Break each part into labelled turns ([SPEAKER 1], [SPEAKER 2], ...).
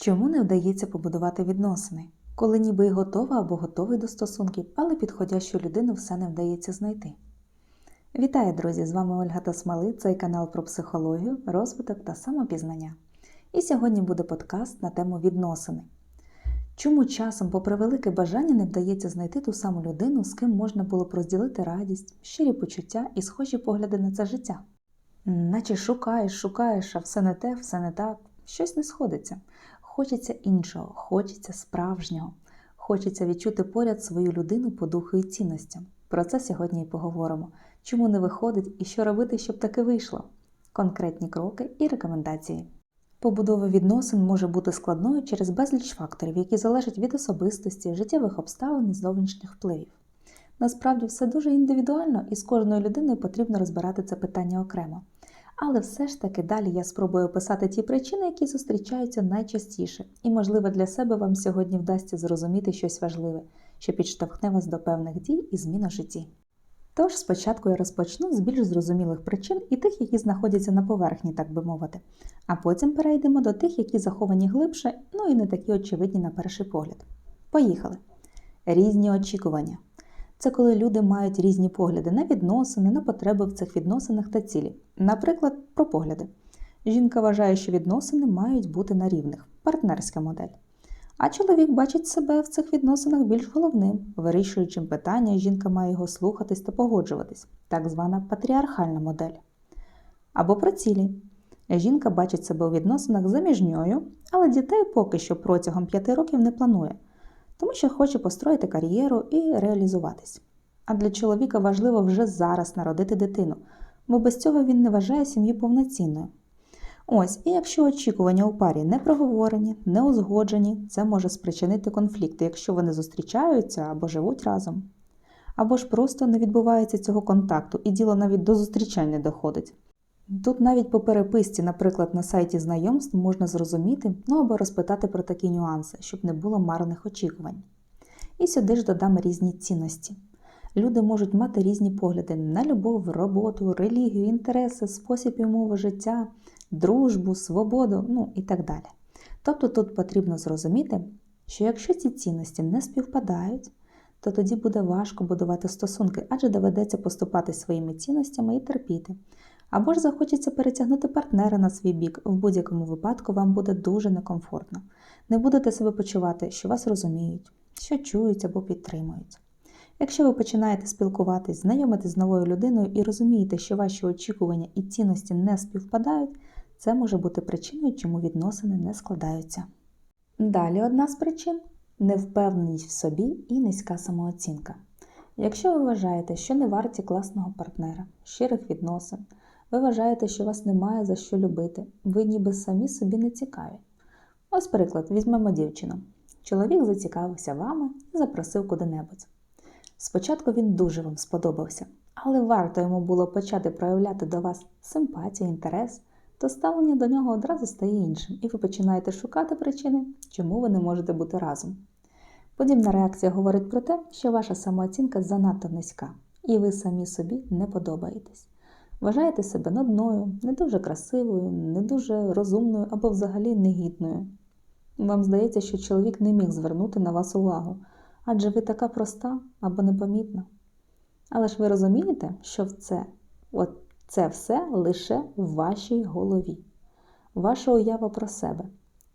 [SPEAKER 1] Чому не вдається побудувати відносини? Коли ніби й готова або готовий до стосунків, але підходящу людину все не вдається знайти. Вітаю, друзі! З вами Ольга Тасмали, цей канал про психологію, розвиток та самопізнання. І сьогодні буде подкаст на тему відносини. Чому часом, попри велике бажання, не вдається знайти ту саму людину, з ким можна було б розділити радість, щирі почуття і схожі погляди на це життя? Наче шукаєш, шукаєш, а все не те, все не так, щось не сходиться. Хочеться іншого, хочеться справжнього, хочеться відчути поряд свою людину по духу і цінностям. Про це сьогодні і поговоримо. Чому не виходить і що робити, щоб таки вийшло? Конкретні кроки і рекомендації. Побудова відносин може бути складною через безліч факторів, які залежать від особистості, життєвих обставин і зовнішніх впливів. Насправді все дуже індивідуально і з кожною людиною потрібно розбирати це питання окремо. Але все ж таки далі я спробую описати ті причини, які зустрічаються найчастіше, і, можливо, для себе вам сьогодні вдасться зрозуміти щось важливе, що підштовхне вас до певних дій і змін у житті. Тож спочатку я розпочну з більш зрозумілих причин і тих, які знаходяться на поверхні, так би мовити, а потім перейдемо до тих, які заховані глибше, ну і не такі очевидні на перший погляд. Поїхали! Різні очікування. Це коли люди мають різні погляди на відносини, на потреби в цих відносинах та цілі. Наприклад, про погляди. Жінка вважає, що відносини мають бути на рівних партнерська модель. А чоловік бачить себе в цих відносинах більш головним, вирішуючим питання, жінка має його слухатись та погоджуватись, так звана патріархальна модель. Або про цілі. Жінка бачить себе у відносинах заміжньою, але дітей поки що протягом п'яти років не планує тому що хоче построїти кар'єру і реалізуватись. А для чоловіка важливо вже зараз народити дитину, бо без цього він не вважає сім'ю повноцінною. Ось, і якщо очікування у парі не проговорені, не узгоджені, це може спричинити конфлікти, якщо вони зустрічаються або живуть разом. Або ж просто не відбувається цього контакту, і діло навіть до зустрічань не доходить. Тут навіть по переписці, наприклад, на сайті знайомств можна зрозуміти, ну або розпитати про такі нюанси, щоб не було марних очікувань. І сюди ж додам різні цінності. Люди можуть мати різні погляди на любов, роботу, релігію, інтереси, спосіб і умови життя, дружбу, свободу, ну і так далі. Тобто тут потрібно зрозуміти, що якщо ці цінності не співпадають, то тоді буде важко будувати стосунки, адже доведеться поступати своїми цінностями і терпіти. Або ж захочеться перетягнути партнера на свій бік, в будь-якому випадку вам буде дуже некомфортно. Не будете себе почувати, що вас розуміють, що чують або підтримують. Якщо ви починаєте спілкуватись, знайомитись з новою людиною і розумієте, що ваші очікування і цінності не співпадають, це може бути причиною, чому відносини не складаються. Далі одна з причин невпевненість в собі і низька самооцінка. Якщо ви вважаєте, що не варті класного партнера, щирих відносин, ви вважаєте, що вас немає за що любити, ви ніби самі собі не цікаві. Ось приклад, візьмемо дівчину. Чоловік зацікавився вами і запросив куди-небудь. Спочатку він дуже вам сподобався, але варто йому було почати проявляти до вас симпатію, інтерес, то ставлення до нього одразу стає іншим, і ви починаєте шукати причини, чому ви не можете бути разом. Подібна реакція говорить про те, що ваша самооцінка занадто низька, і ви самі собі не подобаєтесь. Вважаєте себе нудною, не дуже красивою, не дуже розумною або взагалі негідною. Вам здається, що чоловік не міг звернути на вас увагу, адже ви така проста або непомітна. Але ж ви розумієте, що це, от це все лише в вашій голові, ваша уява про себе,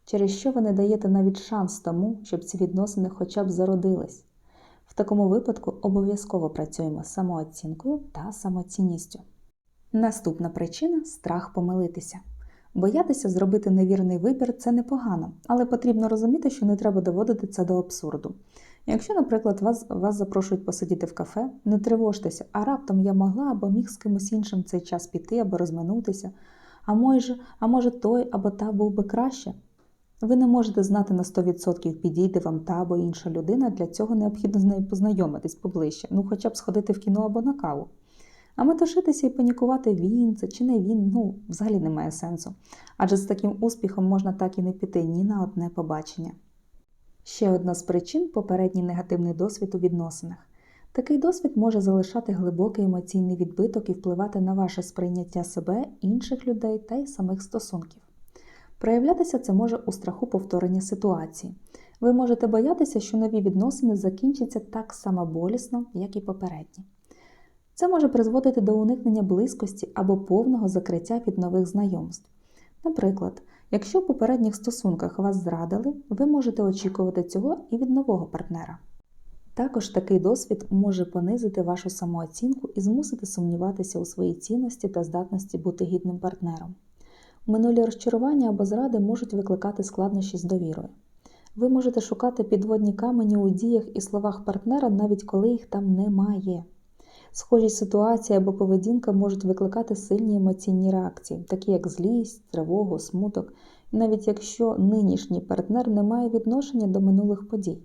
[SPEAKER 1] через що ви не даєте навіть шанс тому, щоб ці відносини хоча б зародились. В такому випадку обов'язково працюємо з самооцінкою та самоцінністю. Наступна причина страх помилитися. Боятися зробити невірний вибір це непогано, але потрібно розуміти, що не треба доводити це до абсурду. Якщо, наприклад, вас вас запрошують посидіти в кафе, не тривожтеся, а раптом я могла або міг з кимось іншим цей час піти або розминутися, а може, а може той або та був би краще. Ви не можете знати на 100% підійде вам та або інша людина, для цього необхідно з нею познайомитись поближче, ну хоча б сходити в кіно або на каву. А метушитися і панікувати він це чи не він, ну, взагалі немає сенсу. Адже з таким успіхом можна так і не піти ні на одне побачення. Ще одна з причин попередній негативний досвід у відносинах. Такий досвід може залишати глибокий емоційний відбиток і впливати на ваше сприйняття себе, інших людей та й самих стосунків. Проявлятися це може у страху повторення ситуації. Ви можете боятися, що нові відносини закінчаться так само болісно, як і попередні. Це може призводити до уникнення близькості або повного закриття від нових знайомств. Наприклад, якщо в попередніх стосунках вас зрадили, ви можете очікувати цього і від нового партнера. Також такий досвід може понизити вашу самооцінку і змусити сумніватися у своїй цінності та здатності бути гідним партнером. Минулі розчарування або зради можуть викликати складнощі з довірою. Ви можете шукати підводні камені у діях і словах партнера, навіть коли їх там немає. Схожі ситуації або поведінка можуть викликати сильні емоційні реакції, такі як злість, тривогу, смуток, навіть якщо нинішній партнер не має відношення до минулих подій.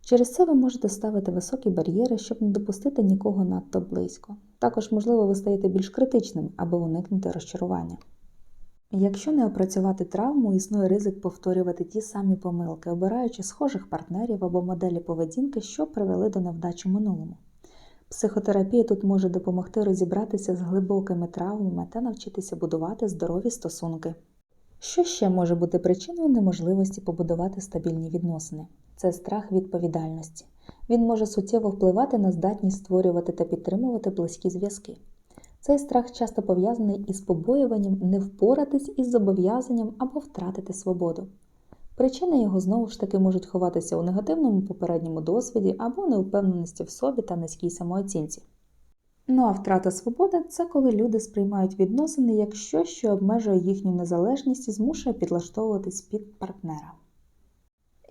[SPEAKER 1] Через це ви можете ставити високі бар'єри, щоб не допустити нікого надто близько. Також, можливо, ви стаєте більш критичним, аби уникнути розчарування. Якщо не опрацювати травму, існує ризик повторювати ті самі помилки, обираючи схожих партнерів або моделі поведінки, що привели до невдач у минулому. Психотерапія тут може допомогти розібратися з глибокими травмами та навчитися будувати здорові стосунки. Що ще може бути причиною неможливості побудувати стабільні відносини? Це страх відповідальності. Він може суттєво впливати на здатність створювати та підтримувати близькі зв'язки. Цей страх часто пов'язаний із побоюванням не впоратись із зобов'язанням або втратити свободу. Причини його знову ж таки можуть ховатися у негативному попередньому досвіді або неупевненості в собі та низькій самооцінці. Ну а втрата свободи це коли люди сприймають відносини як щось, що обмежує їхню незалежність і змушує підлаштовуватись під партнера.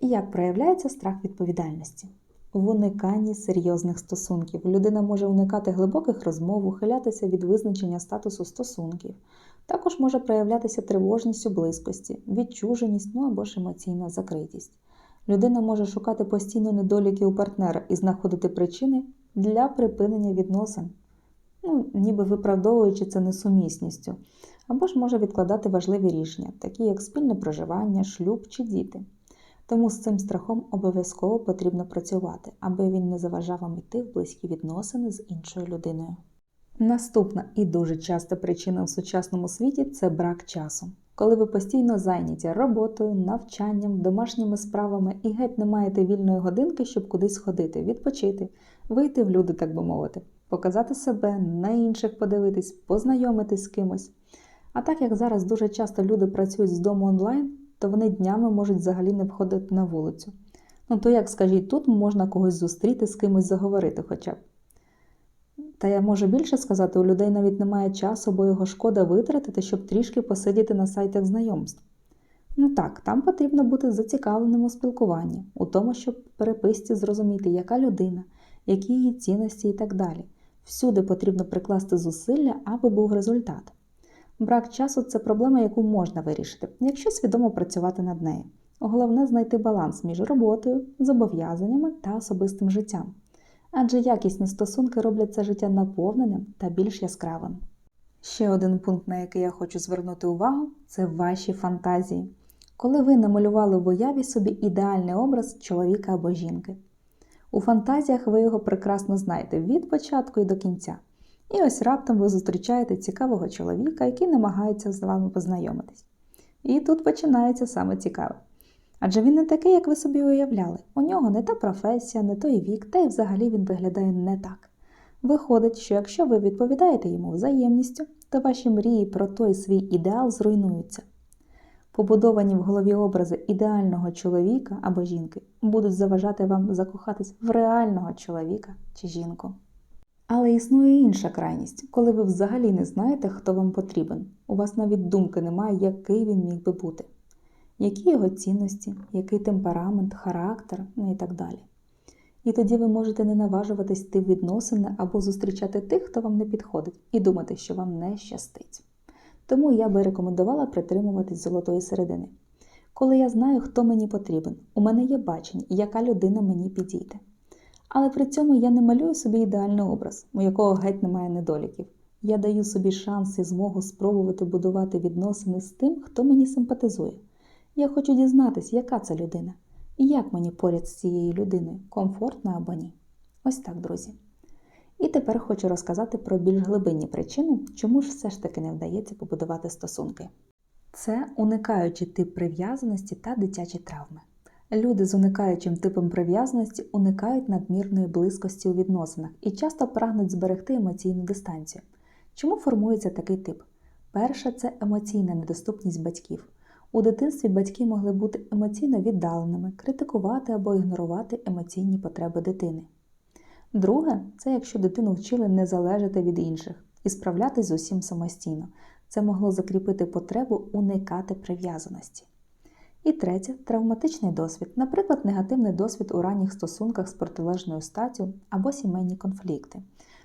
[SPEAKER 1] Як проявляється страх відповідальності? В униканні серйозних стосунків людина може уникати глибоких розмов, ухилятися від визначення статусу стосунків. Також може проявлятися тривожність у близькості, відчуженість, ну або ж емоційна закритість. Людина може шукати постійно недоліки у партнера і знаходити причини для припинення відносин, ну, ніби виправдовуючи це несумісністю, або ж може відкладати важливі рішення, такі як спільне проживання, шлюб чи діти. Тому з цим страхом обов'язково потрібно працювати, аби він не заважав вам йти в близькі відносини з іншою людиною. Наступна і дуже часта причина в сучасному світі це брак часу. Коли ви постійно зайняті роботою, навчанням, домашніми справами і геть не маєте вільної годинки, щоб кудись сходити, відпочити, вийти в люди, так би мовити, показати себе, на інших подивитись, познайомитись з кимось. А так як зараз дуже часто люди працюють з дому онлайн, то вони днями можуть взагалі не входити на вулицю. Ну то як скажіть, тут можна когось зустріти, з кимось заговорити хоча б. Та я можу більше сказати, у людей навіть немає часу, бо його шкода витратити, щоб трішки посидіти на сайтах знайомств. Ну так, там потрібно бути зацікавленим у спілкуванні, у тому, щоб в переписці зрозуміти, яка людина, які її цінності і так далі. Всюди потрібно прикласти зусилля, аби був результат. Брак часу це проблема, яку можна вирішити, якщо свідомо працювати над нею. Головне знайти баланс між роботою, зобов'язаннями та особистим життям. Адже якісні стосунки роблять це життя наповненим та більш яскравим. Ще один пункт, на який я хочу звернути увагу, це ваші фантазії. Коли ви намалювали в уяві собі ідеальний образ чоловіка або жінки. У фантазіях ви його прекрасно знаєте від початку і до кінця. І ось раптом ви зустрічаєте цікавого чоловіка, який намагається з вами познайомитись. І тут починається саме цікаве. Адже він не такий, як ви собі уявляли. У нього не та професія, не той вік, та й взагалі він виглядає не так. Виходить, що якщо ви відповідаєте йому взаємністю, то ваші мрії про той свій ідеал зруйнуються. Побудовані в голові образи ідеального чоловіка або жінки будуть заважати вам закохатись в реального чоловіка чи жінку. Але існує інша крайність, коли ви взагалі не знаєте, хто вам потрібен. У вас навіть думки немає, який він міг би бути, які його цінності, який темперамент, характер, ну і так далі. І тоді ви можете не наважуватись йти в відносини або зустрічати тих, хто вам не підходить, і думати, що вам не щастить. Тому я би рекомендувала притримуватись золотої середини. Коли я знаю, хто мені потрібен, у мене є бачення, яка людина мені підійде. Але при цьому я не малюю собі ідеальний образ, у якого геть немає недоліків. Я даю собі шанс і змогу спробувати будувати відносини з тим, хто мені симпатизує. Я хочу дізнатися, яка це людина, і як мені поряд з цією людиною, комфортно або ні. Ось так, друзі. І тепер хочу розказати про більш глибинні причини, чому ж все ж таки не вдається побудувати стосунки. Це уникаючий тип прив'язаності та дитячі травми. Люди з уникаючим типом прив'язаності уникають надмірної близькості у відносинах і часто прагнуть зберегти емоційну дистанцію. Чому формується такий тип? Перше це емоційна недоступність батьків. У дитинстві батьки могли бути емоційно віддаленими, критикувати або ігнорувати емоційні потреби дитини. Друге це якщо дитину вчили не залежати від інших і справлятись з усім самостійно. Це могло закріпити потребу уникати прив'язаності. І третє травматичний досвід, наприклад, негативний досвід у ранніх стосунках з протилежною статтю або сімейні конфлікти.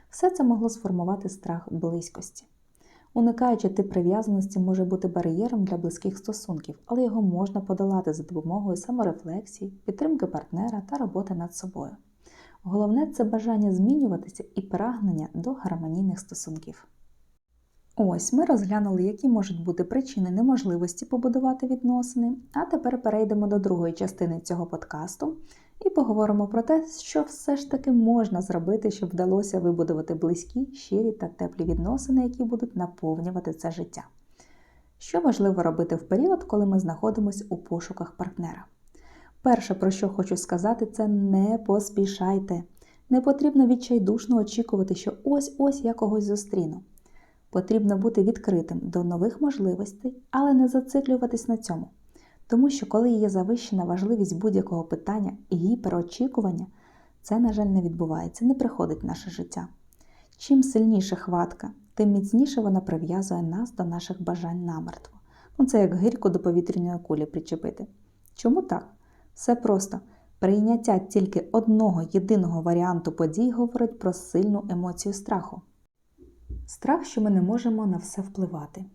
[SPEAKER 1] Все це могло сформувати страх близькості. Уникаючи тип прив'язаності може бути бар'єром для близьких стосунків, але його можна подолати за допомогою саморефлексії, підтримки партнера та роботи над собою. Головне це бажання змінюватися і прагнення до гармонійних стосунків. Ось ми розглянули, які можуть бути причини неможливості побудувати відносини, а тепер перейдемо до другої частини цього подкасту і поговоримо про те, що все ж таки можна зробити, щоб вдалося вибудувати близькі, щирі та теплі відносини, які будуть наповнювати це життя. Що важливо робити в період, коли ми знаходимося у пошуках партнера? Перше, про що хочу сказати, це не поспішайте. Не потрібно відчайдушно очікувати, що ось-ось я когось зустріну. Потрібно бути відкритим до нових можливостей, але не зациклюватись на цьому. Тому що, коли є завищена важливість будь-якого питання і гіперочікування, це, на жаль, не відбувається, не приходить в наше життя. Чим сильніша хватка, тим міцніше вона прив'язує нас до наших бажань намертво. Ну, це як гирьку до повітряної кулі причепити. Чому так? Все просто. Прийняття тільки одного єдиного варіанту подій говорить про сильну емоцію страху. Страх, що ми не можемо на все впливати,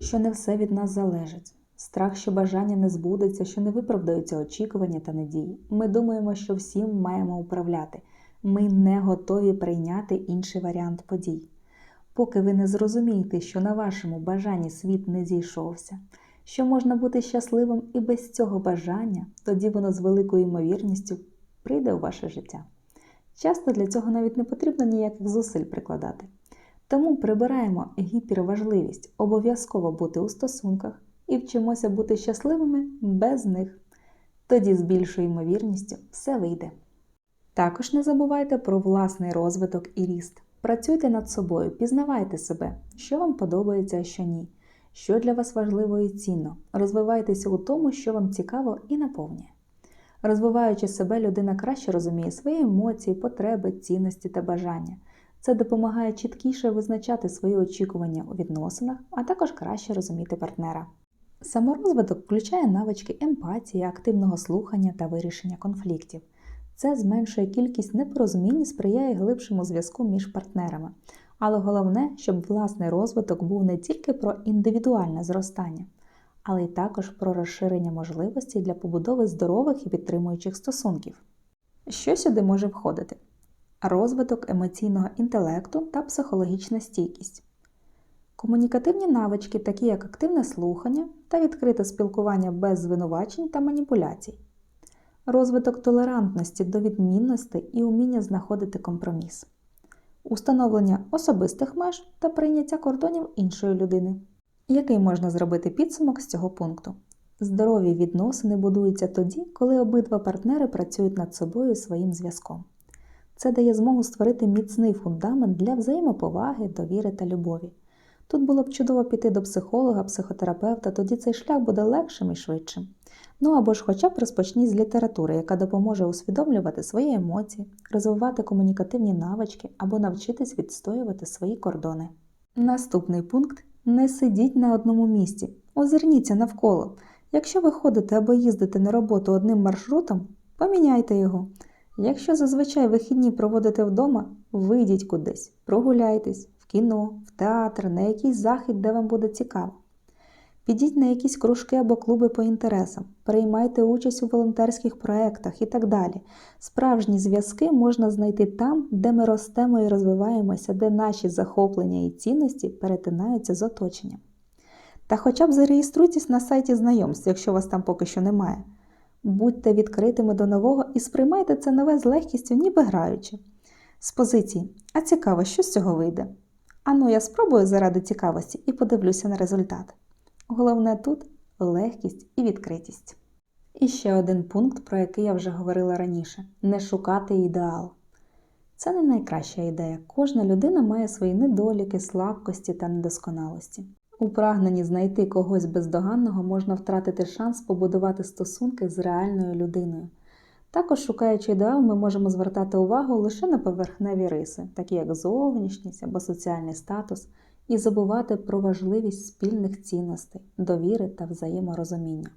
[SPEAKER 1] що не все від нас залежить. Страх, що бажання не збудеться, що не виправдаються очікування та надії. Ми думаємо, що всім маємо управляти. Ми не готові прийняти інший варіант подій. Поки ви не зрозумієте, що на вашому бажанні світ не зійшовся, що можна бути щасливим і без цього бажання, тоді воно з великою ймовірністю прийде у ваше життя. Часто для цього навіть не потрібно ніяких зусиль прикладати. Тому прибираємо гіперважливість обов'язково бути у стосунках і вчимося бути щасливими без них. Тоді з більшою ймовірністю все вийде. Також не забувайте про власний розвиток і ріст. Працюйте над собою, пізнавайте себе, що вам подобається, а що ні, що для вас важливо і цінно. Розвивайтеся у тому, що вам цікаво і наповнює. Розвиваючи себе, людина краще розуміє свої емоції, потреби, цінності та бажання. Це допомагає чіткіше визначати свої очікування у відносинах, а також краще розуміти партнера. Саморозвиток включає навички емпатії, активного слухання та вирішення конфліктів. Це зменшує кількість непорозумінь і сприяє глибшому зв'язку між партнерами. Але головне, щоб власний розвиток був не тільки про індивідуальне зростання, але й також про розширення можливостей для побудови здорових і підтримуючих стосунків. Що сюди може входити? Розвиток емоційного інтелекту та психологічна стійкість. Комунікативні навички, такі як активне слухання та відкрите спілкування без звинувачень та маніпуляцій, розвиток толерантності до відмінностей і уміння знаходити компроміс, установлення особистих меж та прийняття кордонів іншої людини. Який можна зробити підсумок з цього пункту? Здорові відносини будуються тоді, коли обидва партнери працюють над собою і своїм зв'язком. Це дає змогу створити міцний фундамент для взаємоповаги, довіри та любові. Тут було б чудово піти до психолога, психотерапевта, тоді цей шлях буде легшим і швидшим. Ну або ж хоча б розпочніть з літератури, яка допоможе усвідомлювати свої емоції, розвивати комунікативні навички або навчитись відстоювати свої кордони. Наступний пункт не сидіть на одному місці, озирніться навколо. Якщо ви ходите або їздите на роботу одним маршрутом, поміняйте його. Якщо зазвичай вихідні проводите вдома, вийдіть кудись, прогуляйтесь в кіно, в театр, на якийсь захід, де вам буде цікаво. Підіть на якісь кружки або клуби по інтересам, приймайте участь у волонтерських проєктах і так далі. Справжні зв'язки можна знайти там, де ми ростемо і розвиваємося, де наші захоплення і цінності перетинаються з оточенням. Та хоча б зареєструйтесь на сайті знайомств, якщо вас там поки що немає. Будьте відкритими до нового і сприймайте це нове з легкістю, ніби граючи. З позиції, а цікаво, що з цього вийде? Ану, я спробую заради цікавості і подивлюся на результат. Головне тут легкість і відкритість. І ще один пункт, про який я вже говорила раніше: не шукати ідеал. Це не найкраща ідея. Кожна людина має свої недоліки, слабкості та недосконалості. У прагненні знайти когось бездоганного можна втратити шанс побудувати стосунки з реальною людиною. Також, шукаючи ідеал, ми можемо звертати увагу лише на поверхневі риси, такі як зовнішність або соціальний статус, і забувати про важливість спільних цінностей, довіри та взаєморозуміння.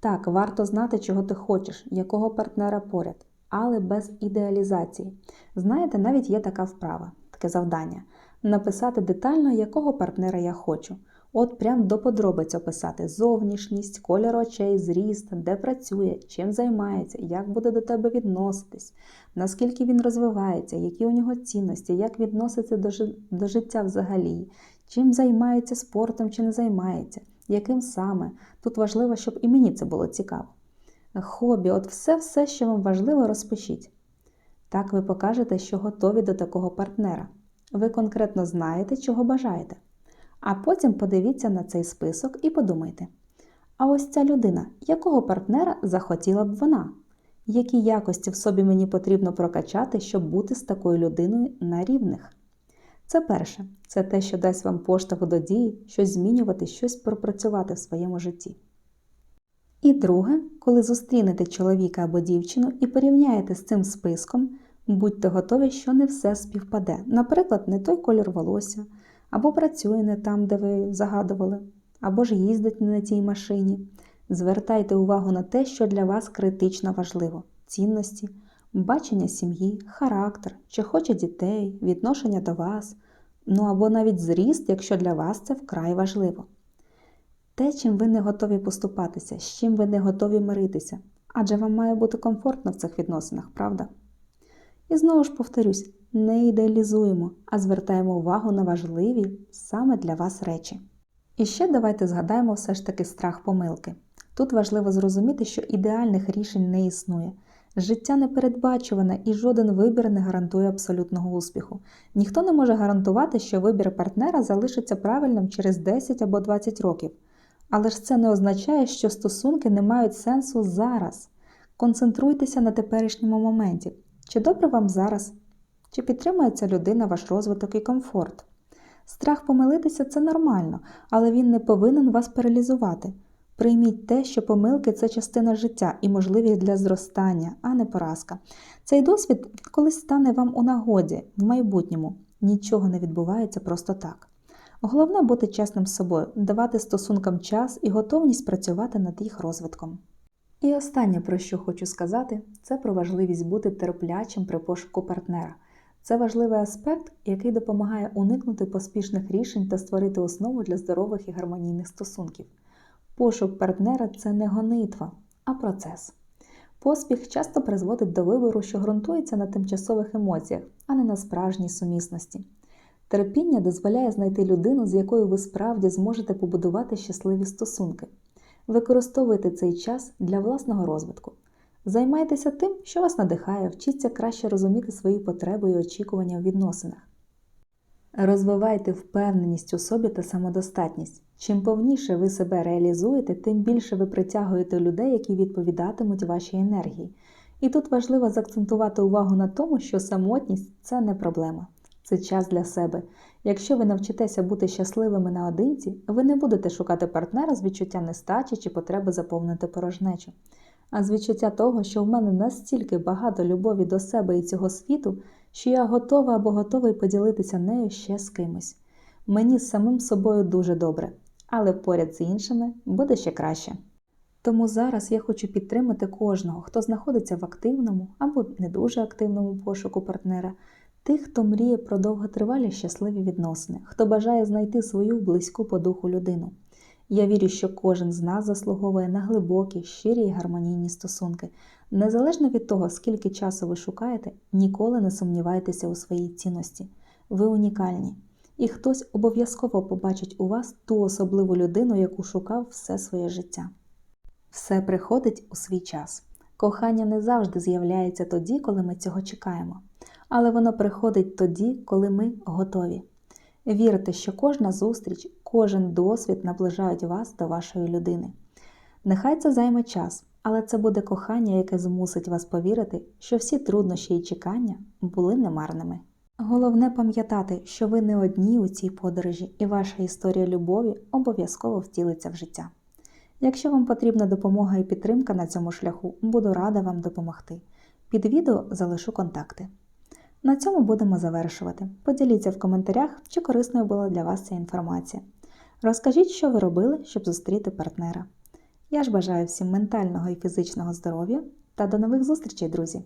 [SPEAKER 1] Так, варто знати, чого ти хочеш, якого партнера поряд, але без ідеалізації. Знаєте, навіть є така вправа, таке завдання написати детально, якого партнера я хочу. От прям до подробиць описати зовнішність, колір очей, зріст, де працює, чим займається, як буде до тебе відноситись, наскільки він розвивається, які у нього цінності, як відноситься до, жи... до життя взагалі, чим займається спортом чи не займається, яким саме. Тут важливо, щоб і мені це було цікаво. Хобі, от все-все, що вам важливо, розпишіть. Так ви покажете, що готові до такого партнера. Ви конкретно знаєте, чого бажаєте. А потім подивіться на цей список і подумайте: а ось ця людина, якого партнера захотіла б вона? Які якості в собі мені потрібно прокачати, щоб бути з такою людиною на рівних? Це перше, це те, що дасть вам поштовх до дії, щось змінювати, щось пропрацювати в своєму житті. І друге, коли зустрінете чоловіка або дівчину і порівняєте з цим списком, будьте готові, що не все співпаде. Наприклад, не той колір волосся, або працює не там, де ви загадували, або ж їздить не на тій машині. Звертайте увагу на те, що для вас критично важливо: цінності, бачення сім'ї, характер, чи хоче дітей, відношення до вас, ну або навіть зріст, якщо для вас це вкрай важливо. Те, чим ви не готові поступатися, з чим ви не готові миритися, адже вам має бути комфортно в цих відносинах, правда? І знову ж повторюсь, не ідеалізуємо, а звертаємо увагу на важливі саме для вас речі. І ще давайте згадаємо все ж таки страх помилки. Тут важливо зрозуміти, що ідеальних рішень не існує. Життя непередбачуване і жоден вибір не гарантує абсолютного успіху. Ніхто не може гарантувати, що вибір партнера залишиться правильним через 10 або 20 років. Але ж це не означає, що стосунки не мають сенсу зараз. Концентруйтеся на теперішньому моменті. Чи добре вам зараз? Чи підтримує ця людина ваш розвиток і комфорт? Страх помилитися це нормально, але він не повинен вас паралізувати. Прийміть те, що помилки це частина життя і можливість для зростання, а не поразка. Цей досвід колись стане вам у нагоді в майбутньому. Нічого не відбувається просто так. Головне бути чесним з собою, давати стосункам час і готовність працювати над їх розвитком. І останнє, про що хочу сказати, це про важливість бути терплячим при пошуку партнера. Це важливий аспект, який допомагає уникнути поспішних рішень та створити основу для здорових і гармонійних стосунків. Пошук партнера це не гонитва, а процес. Поспіх часто призводить до вибору, що ґрунтується на тимчасових емоціях, а не на справжній сумісності. Терпіння дозволяє знайти людину, з якою ви справді зможете побудувати щасливі стосунки. Використовуйте цей час для власного розвитку. Займайтеся тим, що вас надихає, вчіться краще розуміти свої потреби і очікування в відносинах. Розвивайте впевненість у собі та самодостатність. Чим повніше ви себе реалізуєте, тим більше ви притягуєте людей, які відповідатимуть вашій енергії. І тут важливо заакцентувати увагу на тому, що самотність це не проблема, це час для себе. Якщо ви навчитеся бути щасливими наодинці, ви не будете шукати партнера з відчуттям нестачі чи потреби заповнити порожнечу, а з відчуття того, що в мене настільки багато любові до себе і цього світу, що я готова або готовий поділитися нею ще з кимось. Мені з самим собою дуже добре, але поряд з іншими буде ще краще. Тому зараз я хочу підтримати кожного, хто знаходиться в активному або не дуже активному пошуку партнера, тих, хто мріє про довготривалі щасливі відносини, хто бажає знайти свою близьку по духу людину. Я вірю, що кожен з нас заслуговує на глибокі, щирі і гармонійні стосунки. Незалежно від того, скільки часу ви шукаєте, ніколи не сумнівайтеся у своїй цінності. Ви унікальні, і хтось обов'язково побачить у вас ту особливу людину, яку шукав все своє життя. Все приходить у свій час. Кохання не завжди з'являється тоді, коли ми цього чекаємо, але воно приходить тоді, коли ми готові. Вірте, що кожна зустріч, кожен досвід наближають вас до вашої людини. Нехай це займе час, але це буде кохання, яке змусить вас повірити, що всі труднощі і чекання були немарними. Головне пам'ятати, що ви не одні у цій подорожі, і ваша історія любові обов'язково втілиться в життя. Якщо вам потрібна допомога і підтримка на цьому шляху, буду рада вам допомогти. Під відео залишу контакти. На цьому будемо завершувати. Поділіться в коментарях, чи корисною була для вас ця інформація. Розкажіть, що ви робили, щоб зустріти партнера. Я ж бажаю всім ментального і фізичного здоров'я та до нових зустрічей, друзі!